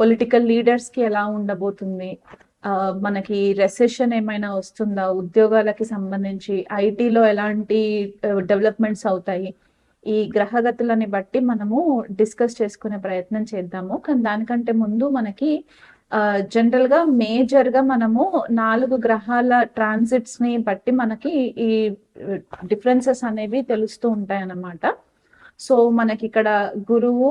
Political లీడర్స్కి ఎలా ఉండబోతుంది? మనకి రెసెషన్ ఏమైనా వస్తుందా? ఉద్యోగాలకి సంబంధించి ఐటీలో ఎలాంటి డెవలప్మెంట్స్ అవుతాయి? ఈ గ్రహగతులని బట్టి మనము డిస్కస్ చేసుకునే ప్రయత్నం చేద్దాము. కానీ దానికంటే ముందు మనకి జనరల్గా మేజర్గా మనము నాలుగు గ్రహాల ట్రాన్సిట్స్ని బట్టి మనకి ఈ డిఫరెన్సెస్ అనేవి తెలుస్తూ ఉంటాయి అన్నమాట సో మనకి ఇక్కడ గురువు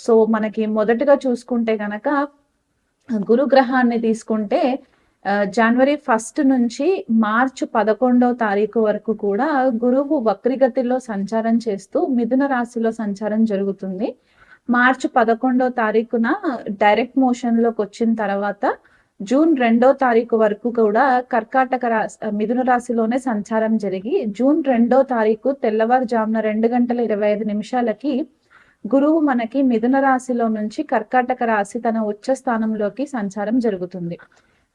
సో మనకి మొదటగా చూసుకుంటే గనక గురుగ్రహాన్ని తీసుకుంటే ఆ, జనవరి ఫస్ట్ నుంచి మార్చ్ పదకొండవ తారీఖు వరకు కూడా గురువు వక్రిగతిలో సంచారం చేస్తూ మిథున రాశిలో సంచారం జరుగుతుంది. మార్చ్ పదకొండవ తారీఖున డైరెక్ట్ మోషన్లోకి వచ్చిన తర్వాత జూన్ రెండో తారీఖు వరకు కూడా కర్కాటక రాశి మిథున రాశిలోనే సంచారం జరిగి జూన్ రెండో తారీఖు తెల్లవారుజామున రెండు గంటల ఇరవై ఐదు నిమిషాలకి గురువు మనకి మిథున రాశిలో నుంచి కర్కాటక రాశి తన ఉచ్చ స్థానంలోకి సంచారం జరుగుతుంది.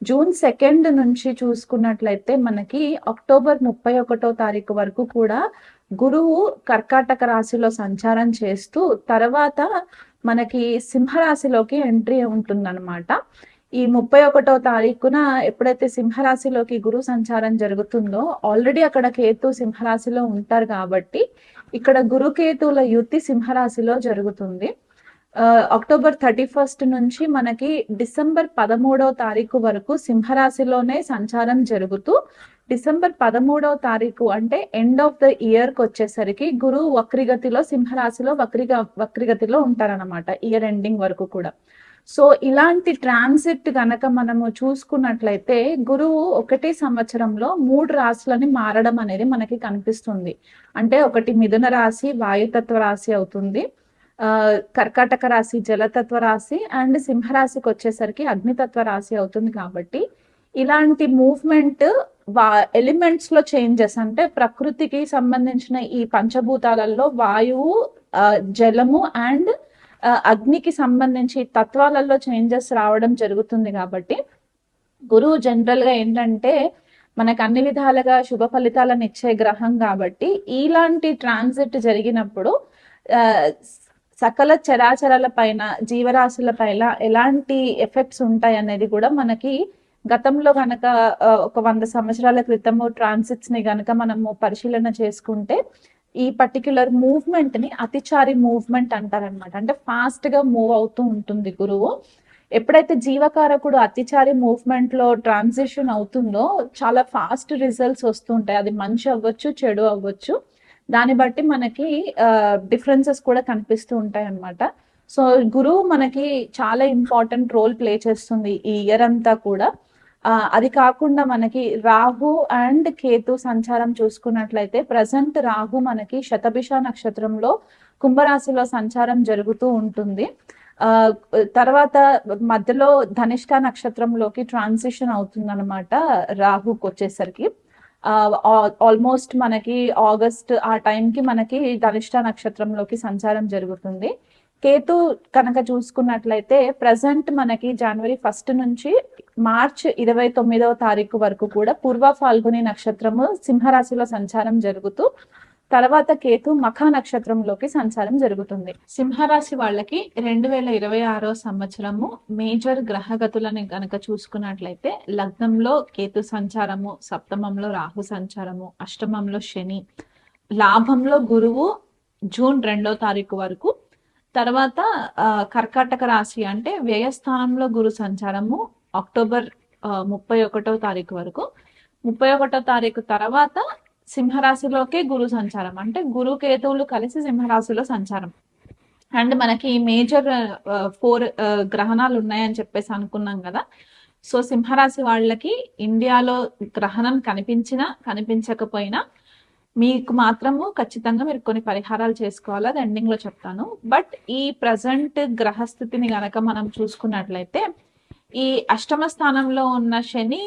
జూన్ సెకండ్ నుంచి చూసుకున్నట్లయితే మనకి అక్టోబర్ ముప్పై ఒకటో తారీఖు వరకు కూడా గురువు కర్కాటక రాశిలో సంచారం చేస్తూ తర్వాత మనకి సింహరాశిలోకి ఎంట్రీ ఉంటుందన్నమాట. ఈ ముప్పై ఒకటో తారీఖున ఎప్పుడైతే సింహరాశిలోకి గురు సంచారం జరుగుతుందో ఆల్రెడీ అక్కడ కేతు సింహరాశిలో ఉంటారు కాబట్టి ఇక్కడ గురుకేతువుల యుతి సింహరాశిలో జరుగుతుంది. ఆ, అక్టోబర్ థర్టీ ఫస్ట్ నుంచి మనకి డిసెంబర్ పదమూడవ తారీఖు వరకు సింహరాశిలోనే సంచారం జరుగుతూ డిసెంబర్ పదమూడవ తారీఖు అంటే ఎండ్ ఆఫ్ ద ఇయర్కి వచ్చేసరికి గురువు వక్రిగతిలో సింహరాశిలో వక్రిగ వక్రిగతిలో ఉంటారన్నమాట ఇయర్ ఎండింగ్ వరకు కూడా. సో ఇలాంటి ట్రాన్సిట్ గనక మనము చూసుకున్నట్లయితే గురువు ఒకటే సంవత్సరంలో మూడు రాశులని మారడం అనేది మనకి కనిపిస్తుంది. అంటే ఒకటి మిథున రాశి వాయుతత్వ రాశి అవుతుంది. ఆ, కర్కాటక రాశి జలతత్వ రాశి అండ్ సింహరాశికి వచ్చేసరికి అగ్నితత్వ రాశి అవుతుంది కాబట్టి ఇలాంటి మూవ్మెంట్ వా ఎలిమెంట్స్లో చేంజెస్ అంటే ప్రకృతికి సంబంధించిన ఈ పంచభూతాలలో వాయువు జలము అండ్ అగ్నికి సంబంధించి తత్వాలలో చేంజెస్ రావడం జరుగుతుంది కాబట్టి గురువు జనరల్గా ఏంటంటే మనకు అన్ని విధాలుగా శుభ ఫలితాలను ఇచ్చే గ్రహం కాబట్టి ఇలాంటి ట్రాన్సిట్ జరిగినప్పుడు ఆ, సకల చరాచరాల పైన జీవరాశుల పైన ఎలాంటి ఎఫెక్ట్స్ ఉంటాయి అనేది కూడా మనకి గతంలో గనక ఒక వంద సంవత్సరాల క్రితము ట్రాన్సిట్స్ని గనక మనము పరిశీలన చేసుకుంటే ఈ పర్టిక్యులర్ మూవ్మెంట్ని అతిచారి మూవ్మెంట్ అంటారనమాట అంటే ఫాస్ట్గా మూవ్ అవుతూ ఉంటుంది గురువు. ఎప్పుడైతే జీవకారకుడు అతిచారి మూవ్మెంట్లో ట్రాన్సిషన్ అవుతుందో చాలా ఫాస్ట్ రిజల్ట్స్ వస్తుంటాయి అది మంచి అవ్వచ్చు చెడు అవ్వచ్చు. దాన్ని బట్టి మనకి డిఫరెన్సెస్ కూడా కనిపిస్తూ ఉంటాయి అన్నమాట సో గురువు మనకి చాలా ఇంపార్టెంట్ రోల్ ప్లే చేస్తుంది ఈ ఇయర్ అంతా కూడా. అది కాకుండా మనకి రాహు అండ్ కేతు సంచారం చూసుకున్నట్లయితే ప్రజెంట్ రాహు మనకి శతభిష నక్షత్రంలో కుంభరాశిలో సంచారం జరుగుతూ ఉంటుంది. ఆ తర్వాత మధ్యలో ధనిష్ట నక్షత్రంలోకి ట్రాన్సిషన్ అవుతుంది అనమాట రాహుకి వచ్చేసరికి. ఆల్మోస్ట్ మనకి ఆగస్ట్ ఆ టైంకి మనకి ధనిష్ట నక్షత్రంలోకి సంచారం జరుగుతుంది. కేతు కనుక చూసుకున్నట్లయితే ప్రజెంట్ మనకి జనవరి ఫస్ట్ నుంచి మార్చ్ ఇరవై తొమ్మిదవ తారీఖు వరకు కూడా పూర్వ ఫాల్గుని నక్షత్రము సింహరాశిలో సంచారం జరుగుతూ తర్వాత కేతు మఖ నక్షత్రంలోకి సంచారం జరుగుతుంది. సింహరాశి వాళ్ళకి రెండు వేల ఇరవై ఆరో సంవత్సరము మేజర్ గ్రహగతులని గనక చూసుకున్నట్లయితే లగ్నంలో కేతు సంచారము సప్తమంలో రాహు సంచారము అష్టమంలో శని లాభంలో గురువు జూన్ రెండో తారీఖు వరకు తర్వాత ఆ, కర్కాటక రాశి అంటే వ్యయస్థానంలో గురు సంచారము అక్టోబర్ ముప్పై ఒకటో తారీఖు వరకు. ముప్పై ఒకటో తారీఖు తర్వాత సింహరాశిలోకే గురు సంచారం. అంటే గురు కేతువులు కలిసి సింహరాశిలో సంచారం. అండ్ మనకి మేజర్ ఫోర్ గ్రహణాలు ఉన్నాయని చెప్పేసి అనుకున్నాం కదా. సో సింహరాశి వాళ్ళకి ఇండియాలో గ్రహణం కనిపించినా కనిపించకపోయినా మీకు మాత్రము ఖచ్చితంగా మీరు కొన్ని పరిహారాలు చేసుకోవాలి? అది ఎండింగ్లో చెప్తాను. బట్ ఈ ప్రజెంట్ గ్రహస్థితిని గనక మనం చూసుకున్నట్లయితే ఈ అష్టమ స్థానంలో ఉన్న శని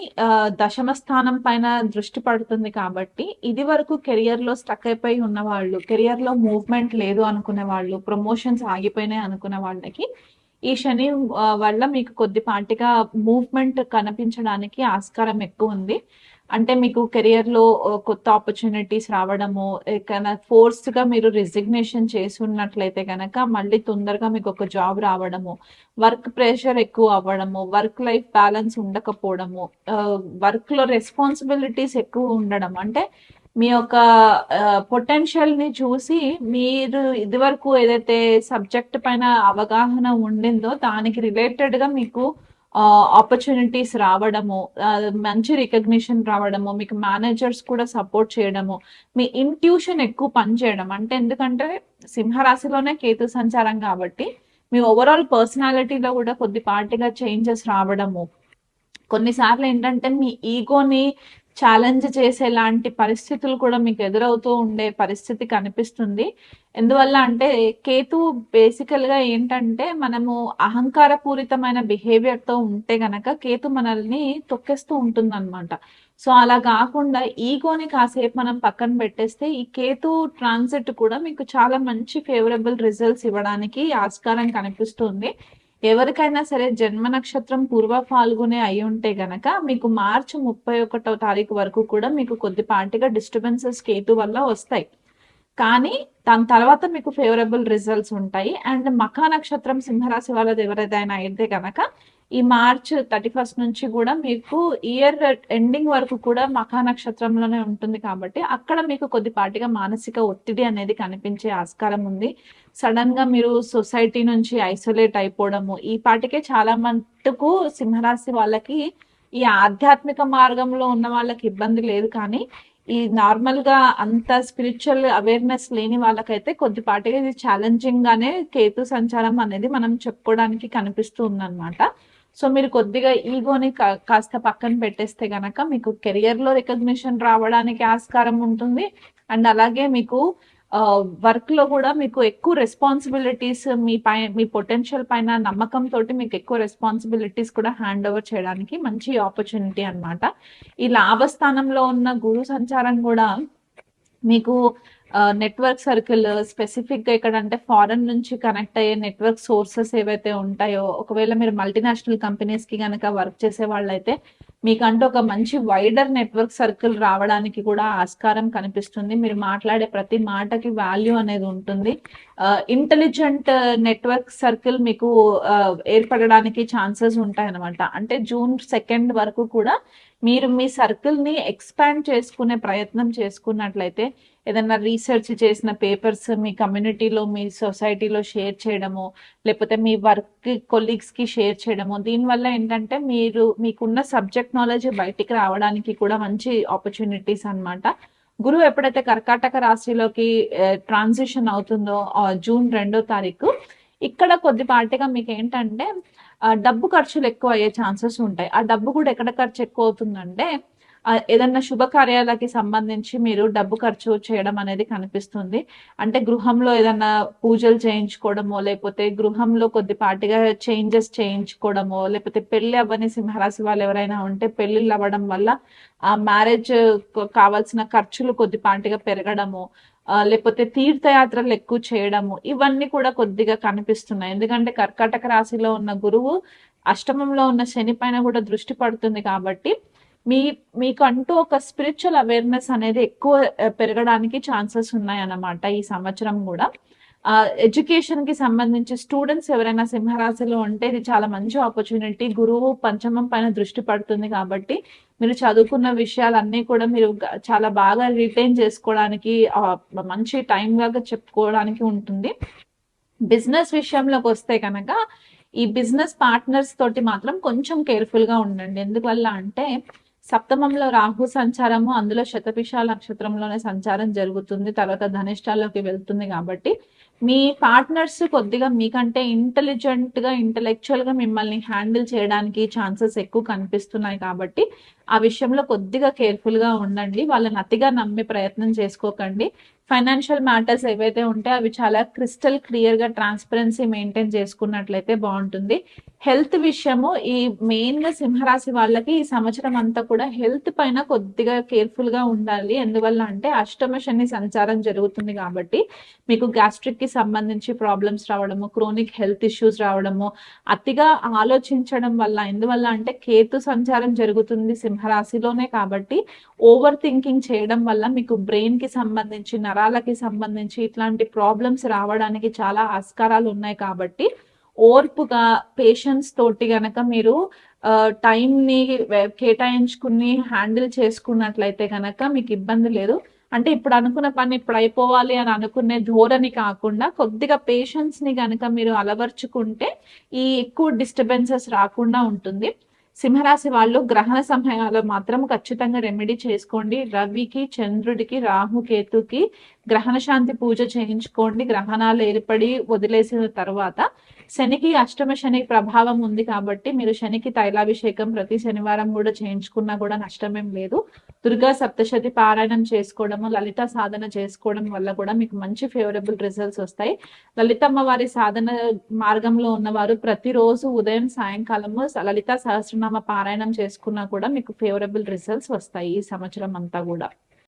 దశమ స్థానం పైన దృష్టి పడుతుంది కాబట్టి ఇది వరకు కెరియర్లో స్టక్ అయిపోయి ఉన్న వాళ్ళు కెరియర్లో మూవ్మెంట్ లేదు అనుకునే వాళ్ళు ప్రమోషన్స్ ఆగిపోయినాయి అనుకునే వాళ్ళకి ఈ శని వల్ల మీకు కొద్దిపాటిగా మూవ్మెంట్ కనిపించడానికి ఆస్కారం ఎక్కువ ఉంది. అంటే మీకు కెరియర్లో కొత్త ఆపర్చునిటీస్ రావడము ఫోర్స్గా మీరు రిజిగ్నేషన్ చేసి ఉన్నట్లయితే కనుక మళ్ళీ తొందరగా మీకు ఒక జాబ్ రావడము వర్క్ ప్రెషర్ ఎక్కువ అవ్వడము వర్క్ లైఫ్ బ్యాలెన్స్ ఉండకపోవడము వర్క్లో రెస్పాన్సిబిలిటీస్ ఎక్కువ ఉండడం అంటే మీ యొక్క పొటెన్షియల్ని చూసి మీరు ఇదివరకు ఏదైతే సబ్జెక్ట్ పైన అవగాహన ఉండిందో దానికి రిలేటెడ్గా మీకు ఆపర్చునిటీస్ రావడము మంచి రికగ్నిషన్ రావడము మీకు మేనేజర్స్ కూడా సపోర్ట్ చేయడము మీ ఇంట్యూషన్ ఎక్కువ పనిచేయడం. అంటే ఎందుకంటే సింహరాశిలోనే కేతు సంచారం కాబట్టి మీ ఓవరాల్ పర్సనాలిటీలో కూడా కొద్దిపాటిగా చేంజెస్ రావడము. కొన్నిసార్లు ఏంటంటే మీ ఈగోని ఛాలెంజ్ చేసేలాంటి పరిస్థితులు కూడా మీకు ఎదురవుతూ ఉండే పరిస్థితి కనిపిస్తుంది. ఎందువల్ల అంటే కేతు బేసికల్గా ఏంటంటే మనము అహంకారపూరితమైన బిహేవియర్తో ఉంటే గనక కేతు మనల్ని తొక్కేస్తూ ఉంటుంది అనమాట సో అలా కాకుండా ఈగోని కాసేపు మనం పక్కన పెట్టేస్తే ఈ కేతు ట్రాన్సిట్ కూడా మీకు చాలా మంచి ఫేవరబుల్ రిజల్ట్స్ ఇవ్వడానికి ఆస్కారం కనిపిస్తుంది. ఎవరికైనా సరే జన్మ నక్షత్రం పూర్వ ఫాల్గునే అయి ఉంటే గనక మీకు మార్చి ముప్పై ఒకటో తారీఖు వరకు కూడా మీకు కొద్దిపాటిగా డిస్టర్బెన్సెస్ కేతు వల్ల వస్తాయి. కానీ దాని తర్వాత మీకు ఫేవరబుల్ రిజల్ట్స్ ఉంటాయి. అండ్ మఖా నక్షత్రం సింహరాశి వాళ్ళది ఎవరిదైనా అయితే గనక ఈ మార్చ్ థర్టీ ఫస్ట్ నుంచి కూడా మీకు ఇయర్ ఎండింగ్ వరకు కూడా మఖా నక్షత్రంలోనే ఉంటుంది కాబట్టి అక్కడ మీకు కొద్దిపాటిగా మానసిక ఒత్తిడి అనేది కనిపించే ఆస్కారం ఉంది. సడన్గా మీరు సొసైటీ నుంచి ఐసోలేట్ అయిపోవడము ఈ పాటికే చాలా మటుకు సింహరాశి వాళ్ళకి ఈ ఆధ్యాత్మిక మార్గంలో ఉన్న వాళ్ళకి ఇబ్బంది లేదు కానీ ఈ నార్మల్గా అంత స్పిరిచువల్ అవేర్నెస్ లేని వాళ్ళకైతే కొద్దిపాటిగా ఇది ఛాలెంజింగ్ గానే కేతు సంచారం అనేది మనం చెప్పుకోవడానికి కనిపిస్తూ ఉందన్నమాట. సో మీరు కొద్దిగా ఈగోని కా- కాస్త పక్కన పెట్టేస్తే గనక మీకు కెరియర్లో రికగ్నిషన్ రావడానికి ఆస్కారం ఉంటుంది. అండ్ అలాగే మీకు వర్క్లో కూడా మీకు ఎక్కువ రెస్పాన్సిబిలిటీస్ మీ పై మీ పొటెన్షియల్ పైన నమ్మకం తోటి మీకు ఎక్కువ రెస్పాన్సిబిలిటీస్ కూడా హ్యాండ్ ఓవర్ చేయడానికి మంచి ఆపర్చునిటీ అనమాట ఈ లాభస్థానంలో ఉన్న గురు సంచారం కూడా మీకు నెట్వర్క్ సర్కిల్ స్పెసిఫిక్గా ఇక్కడ అంటే ఫారెన్ నుంచి కనెక్ట్ అయ్యే నెట్వర్క్ సోర్సెస్ ఏవైతే ఉంటాయో ఒకవేళ మీరు మల్టీనేషనల్ కంపెనీస్కి కనుక వర్క్ చేసే వాళ్ళైతే మీకంటూ ఒక మంచి వైడర్ నెట్వర్క్ సర్కిల్ రావడానికి కూడా ఆస్కారం కనిపిస్తుంది. మీరు మాట్లాడే ప్రతి మాటకి వాల్యూ అనేది ఉంటుంది. ఇంటెలిజెంట్ నెట్వర్క్ సర్కిల్ మీకు ఏర్పడడానికి ఛాన్సెస్ ఉంటాయన్నమాట. అంటే జూన్ సెకండ్ వరకు కూడా మీరు మీ సర్కిల్ని ఎక్స్పాండ్ చేసుకునే ప్రయత్నం చేసుకున్నట్లయితే ఏదైనా రీసెర్చ్ చేసిన పేపర్స్ మీ కమ్యూనిటీలో మీ సొసైటీలో షేర్ చేయడము లేకపోతే మీ వర్క్ కొలీగ్స్కి షేర్ చేయడము దీనివల్ల ఏంటంటే మీరు మీకున్న సబ్జెక్ట్ నాలెడ్జ్ బయటికి రావడానికి కూడా మంచి ఆపర్చునిటీస్ అన్నమాట. గురువు ఎప్పుడైతే కర్కాటక రాశిలోకి ట్రాన్సిషన్ అవుతుందో జూన్ రెండో తారీఖు ఇక్కడ కొద్దిపాటిగా మీకు ఏంటంటే డబ్బు ఖర్చులు ఎక్కువ అయ్యే ఛాన్సెస్ ఉంటాయి. ఆ డబ్బు కూడా ఎక్కడ ఖర్చు ఎక్కువ అవుతుందంటే ఏదన్నా శుభకార్యాలకి సంబంధించి మీరు డబ్బు ఖర్చు చేయడం అనేది కనిపిస్తుంది. అంటే గృహంలో ఏదన్నా పూజలు చేయించుకోవడమో లేకపోతే గృహంలో కొద్దిపాటిగా చేంజెస్ చేయించుకోవడమో లేకపోతే పెళ్ళి అవ్వని సింహరాశి వాళ్ళు ఎవరైనా ఉంటే పెళ్ళిళ్ళు అవ్వడం వల్ల ఆ మ్యారేజ్ కావాల్సిన ఖర్చులు కొద్దిపాటిగా పెరగడము లేకపోతే తీర్థయాత్రలు ఎక్కువ చేయడము ఇవన్నీ కూడా కొద్దిగా కనిపిస్తున్నాయి. ఎందుకంటే కర్కాటక రాశిలో ఉన్న గురువు అష్టమంలో ఉన్న శని పైన కూడా దృష్టి పడుతుంది కాబట్టి మీ మీకు అంటూ ఒక స్పిరిచువల్ అవేర్నెస్ అనేది ఎక్కువ eh, పెరగడానికి ఛాన్సెస్ ఉన్నాయన్నమాట ఈ సంవత్సరం కూడా. ఎడ్యుకేషన్కి సంబంధించి స్టూడెంట్స్ ఎవరైనా సింహరాశిలో ఉంటే ఇది చాలా మంచి ఆపర్చునిటీ గురువు పంచమం పైన దృష్టి పడుతుంది కాబట్టి మీరు చదువుకున్న విషయాలన్నీ కూడా మీరు చాలా బాగా రిటైన్ చేసుకోవడానికి మంచి టైం లాగా చెప్పుకోవడానికి ఉంటుంది. బిజినెస్ విషయంలోకి వస్తే కనుక ఈ బిజినెస్ పార్ట్నర్స్ తోటి మాత్రం కొంచెం కేర్ఫుల్గా ఉండండి. ఎందువల్ల అంటే సప్తమంలో రాహు సంచారము అందులో శతభిష నక్షత్రంలోనే సంచారం జరుగుతుంది. తర్వాత ధనిష్టాల్లోకి వెళ్తుంది కాబట్టి మీ పార్ట్నర్స్ కొద్దిగా మీకంటే ఇంటెలిజెంట్గా ఇంటలెక్చువల్గా మిమ్మల్ని హ్యాండిల్ చేయడానికి ఛాన్సెస్ ఎక్కువ కనిపిస్తున్నాయి కాబట్టి ఆ విషయంలో కొద్దిగా కేర్ఫుల్గా ఉండండి. వాళ్ళని అతిగా నమ్మే ప్రయత్నం చేసుకోకండి. ఫైనాన్షియల్ మ్యాటర్స్ ఏవైతే ఉంటే అవి చాలా క్రిస్టల్ క్లియర్గా ట్రాన్స్పరెన్సీ మెయింటైన్ చేసుకున్నట్లయితే బాగుంటుంది. హెల్త్ విషయము ఈ మెయిన్గా సింహరాశి వాళ్ళకి ఈ సంవత్సరం అంతా కూడా హెల్త్ పైన కొద్దిగా కేర్ఫుల్గా ఉండాలి. ఎందువల్ల అంటే అష్టమ శని సంచారం జరుగుతుంది కాబట్టి మీకు గ్యాస్ట్రిక్కి సంబంధించి ప్రాబ్లమ్స్ రావడము క్రోనిక్ హెల్త్ ఇష్యూస్ రావడము అతిగా ఆలోచించడం వల్ల ఎందువల్ల అంటే కేతు సంచారం జరుగుతుంది సింహరాశిలోనే కాబట్టి ఓవర్ థింకింగ్ చేయడం వల్ల మీకు బ్రెయిన్కి సంబంధించి నరాలకి సంబంధించి ఇట్లాంటి ప్రాబ్లమ్స్ రావడానికి చాలా ఆస్కారాలు ఉన్నాయి కాబట్టి ఓర్పుగా పేషెన్స్ తోటి గనక మీరు టైం ని కేటాయించుకుని హ్యాండిల్ చేసుకున్నట్లయితే గనక మీకు ఇబ్బంది లేదు. అంటే ఇప్పుడు అనుకున్న పని ఇప్పుడు అయిపోవాలి అని అనుకునే ధోరణి కాకుండా కొద్దిగా పేషెన్స్ని గనక మీరు అలవర్చుకుంటే ఈ ఎక్కువ డిస్టర్బెన్సెస్ రాకుండా ఉంటుంది. సింహరాశి వాళ్ళు గ్రహణ సమయాల్లో మాత్రం ఖచ్చితంగా రెమెడీ చేసుకోండి. రవికి చంద్రుడికి రాహు కేతుకి గ్రహణ శాంతి పూజ చేయించుకోండి. గ్రహణాలు ఏర్పడి వదిలేసిన తర్వాత శనికి అష్టమ శని ప్రభావం ఉంది కాబట్టి మీరు శనికి తైలాభిషేకం ప్రతి శనివారం కూడా చేయించుకున్నా కూడా నష్టమేం లేదు. దుర్గా సప్తశతి పారాయణం చేసుకోవడము లలిత సాధన చేసుకోవడం వల్ల కూడా మీకు మంచి ఫేవరబుల్ రిజల్ట్స్ వస్తాయి. లలితమ్మ వారి సాధన మార్గంలో ఉన్నవారు ప్రతిరోజు ఉదయం సాయంకాలము లలిత సహస్రనామ పారాయణం చేసుకున్నా కూడా మీకు ఫేవరబుల్ రిజల్ట్స్ వస్తాయి ఈ సంవత్సరం అంతా కూడా.